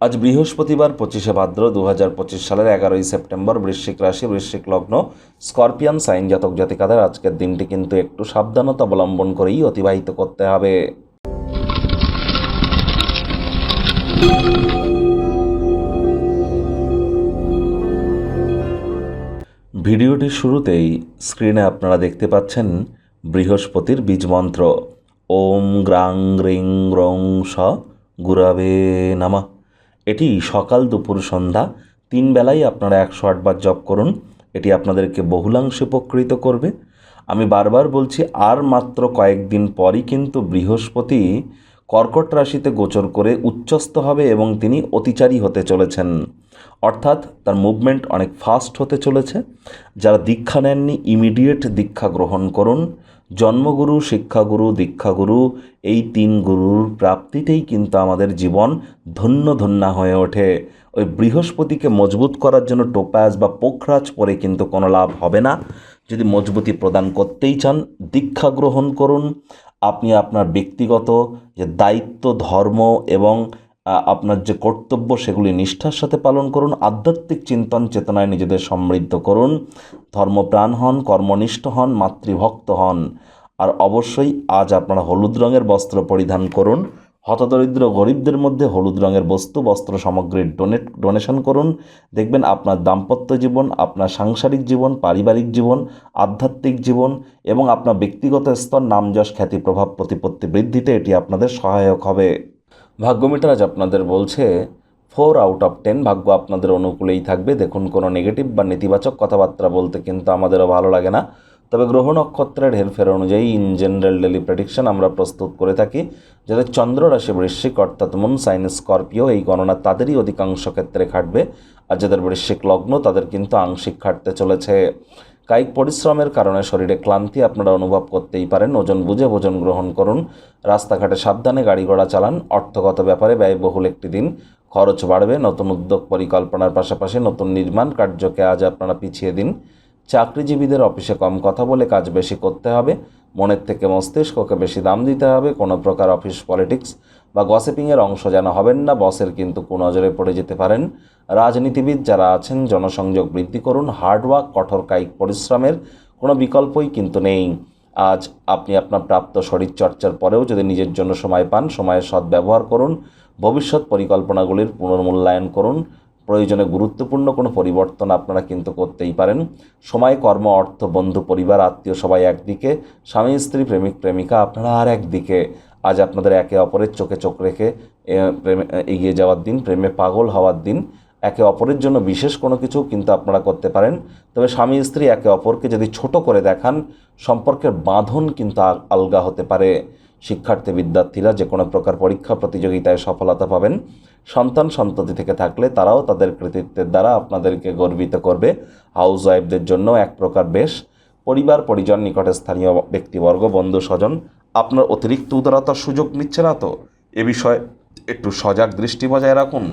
আজ বৃহস্পতিবার, পঁচিশে ভাদ্র দু হাজার পঁচিশ সালের এগারোই সেপ্টেম্বর, বৃশ্চিক রাশি, বৃশ্চিক লগ্ন, স্করপিয়ান সাইন জাতক জাতিকাদের আজকের দিনটি কিন্তু একটু সাবধানতা অবলম্বন করেই অতিবাহিত করতে হবে। ভিডিওটির শুরুতেই স্ক্রিনে আপনারা দেখতে পাচ্ছেন বৃহস্পতির বীজমন্ত্র ওম গ্রাং রিং রং স গুরাবে নামা। এটি সকাল দুপুর সন্ধ্যা, তিন বেলায় আপনারা একশো আটবার জপ করুন। এটি আপনাদেরকে বহুলাংশে উপকৃত করবে। আমি বারবার বলছি, আর মাত্র কয়েকদিন পরই কিন্তু বৃহস্পতি কর্কট রাশিতে গোচর করে উচ্চস্থ হবে এবং তিনি অতিচারী হতে চলেছেন। অর্থাৎ তার মুভমেন্ট অনেক ফাস্ট হতে চলেছে। যারা দীক্ষা নেননি ইমিডিয়েট দীক্ষা গ্রহণ করুন। জন্মগুরু, শিক্ষাগুরু, দীক্ষাগুরু, এই তিন গুরুর প্রাপ্তিতেই কিন্তু আমাদের জীবন ধন্য ধন্যা হয়ে ওঠে। ওই বৃহস্পতিকে মজবুত করার জন্য টোপাজ বা পোখরাজ পরে কিন্তু কোনো লাভ হবে না। যদি মজবুতি প্রদান করতেই চান, দীক্ষা গ্রহণ করুন। আপনি আপনার ব্যক্তিগত যে দায়িত্ব, ধর্ম এবং আপনার যে কর্তব্য সেগুলি নিষ্ঠার সাথে পালন করুন, আধ্যাত্মিক চিন্তন চেতনায় নিজেদের সমৃদ্ধ করুন, ধর্মপ্রাণ হন, কর্মনিষ্ঠ হন, মাতৃভক্ত হন। আর অবশ্যই আজ আপনারা হলুদ রঙের বস্ত্র পরিধান করুন। হতদরিদ্র গরিবদের মধ্যে হলুদ রঙের বস্তু, বস্ত্র সামগ্রীর ডোনেট, ডোনেশন করুন। দেখবেন আপনার দাম্পত্য জীবন, আপনার সাংসারিক জীবন, পারিবারিক জীবন, আধ্যাত্মিক জীবন এবং আপনার ব্যক্তিগত স্তর নাম যশ খ্যাতি প্রভাব প্রতিপত্তি বৃদ্ধিতে এটি আপনাদের সহায়ক হবে। ভাগ্যমিটার আজ আপনাদের বলছে, ফোর আউট অফ টেন ভাগ্য আপনাদের অনুকূলেই থাকবে। দেখুন কোনো নেগেটিভ বা নেতিবাচক কথাবার্তা বলতে কিন্তু আমাদেরও ভালো লাগে না। তবে গ্রহ নক্ষত্রের হেরফের অনুযায়ী ইন জেনারেল ডেলি প্রেডিকশন আমরা প্রস্তুত করে থাকি যাদের চন্দ্র রাশি বৃশ্চিক, অর্থাৎ মুন সাইন স্করপিও এই গণনা তাদেরই অধিকাংশ ক্ষেত্রে খাটবে আর যাদের বৃশ্চিক লগ্ন, তাদের কিন্তু আংশিক খাটতে চলেছে। কায়িক পরিশ্রমের কারণে শরীরে ক্লান্তি আপনারা অনুভব করতেই পারেন। ওজন বুঝে ভোজন গ্রহণ করুন, রাস্তাঘাটে সাবধানে গাড়ি ঘোড়া চালান, অর্থগত ব্যাপারে ব্যয়বহুল একটি দিন, খরচ বাড়বে, নতুন উদ্যোগ পরিকল্পনার পাশাপাশি নতুন নির্মাণ কার্যকে আজ আপনারা পিছিয়ে দিন। চাকরিজীবীদের অফিসে কম কথা বলে কাজ বেশি করতে হবে, মনের থেকে মস্তিষ্ককে বেশি দাম দিতে হবে, কোনো প্রকার অফিস পলিটিক্স বা গসিপিংয়ের অংশ যেন হবেন না, বসের কিন্তু কুনজরে পড়ে যেতে পারেন। রাজনীতিবিদ যারা আছেন, জনসংযোগ বৃদ্ধি করুন হার্ডওয়ার্ক কঠোর কায়িক পরিশ্রমের কোনো বিকল্পই কিন্তু নেই। আজ আপনি আপনার প্রাপ্ত শরীরচর্চার পরেও যদি নিজের জন্য সময় পান, সময়ের সদ্ব্যবহার করুন, ভবিষ্যৎ পরিকল্পনাগুলির পুনর্মূল্যায়ন করুন প্রয়োজনে গুরুত্বপূর্ণ কোনো পরিবর্তন আপনারা কিন্তু করতেই পারেন। সময়, কর্ম, অর্থ, বন্ধু, পরিবার, আত্মীয় সবাই একদিকে, স্বামী, স্ত্রী, প্রেমিক, প্রেমিকা, আপনারা আর একদিকে। আজ আপনাদের একে অপরের চোখে চোখ রেখে প্রেমে এগিয়ে যাওয়ার দিন, প্রেমে পাগল হওয়ার দিন, একে অপরের জন্য বিশেষ কোনো কিছু কিন্তু আপনারা করতে পারেন। তবে স্বামী, স্ত্রী একে অপরকে যদি ছোট করে দেখান, সম্পর্কের বাঁধন কিন্তু আলগা হতে পারে। শিক্ষার্থী বিদ্যার্থীরা যে কোনো প্রকার পরীক্ষা প্রতিযোগিতায় সফলতা পাবেন। সন্তান সন্ততি থেকে থাকলে তারাও তাদের কৃতিত্বের দ্বারা আপনাদেরকে গর্বিত করবে। হাউস ওয়াইফদের জন্য এক প্রকার বেশ। পরিবার, পরিজন, নিকটে স্থানীয় ব্যক্তিবর্গ, বন্ধু, স্বজন, আপনার অতিরিক্ত উদারতার সুযোগ নিচ্ছে না তো? এ বিষয়ে একটু সজাগ দৃষ্টি বজায় রাখুন।